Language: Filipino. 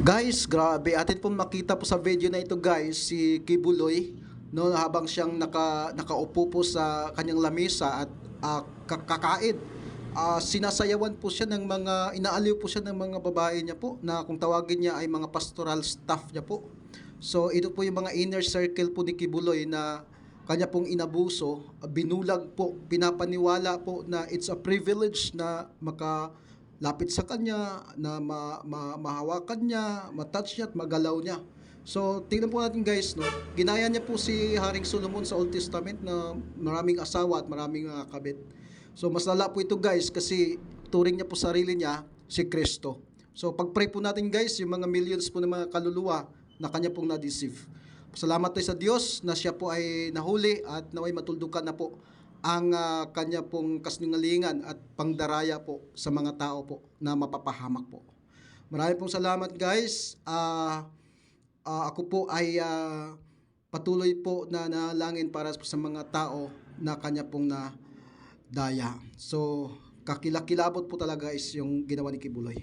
Guys, grabe. Atin pong makita po sa video na ito guys, si Kibuloy, no, habang siyang naka, nakaupo po sa kanyang lamesa at ka- kakain. Ah, sinasayawan po siya ng mga, inaaliw po siya ng mga babae niya po, na kung tawagin niya ay mga pastoral staff niya po. So ito po yung mga inner circle po ni Kibuloy na kanya pong inabuso, binulag po, pinapaniwala po na it's a privilege na maka lapit sa kanya, na ma, ma, mahawakan niya, matouch niya at magalaw niya. So, tingnan po natin guys, no? Ginaya niya po si Haring Solomon sa Old Testament na maraming asawa at maraming mga kabit. So, mas lala po ito guys kasi turing niya po sarili niya si Kristo. So, pag-pray po natin guys, yung mga millions po ng mga kaluluwa na kanya pong na-deceive. Salamat tayo sa Diyos na siya po ay nahuli at naway matuldukan na po ang ah, kanya pong kasinungalingan at pangdaraya po sa mga tao po na mapapahamak po. Maraming pong salamat guys. Ah, ah, ako po ay ah, patuloy po na nalangin para sa mga tao na kanya pong na daya. So, kakilakilabot po talaga is yung ginawa ni Kibuloy.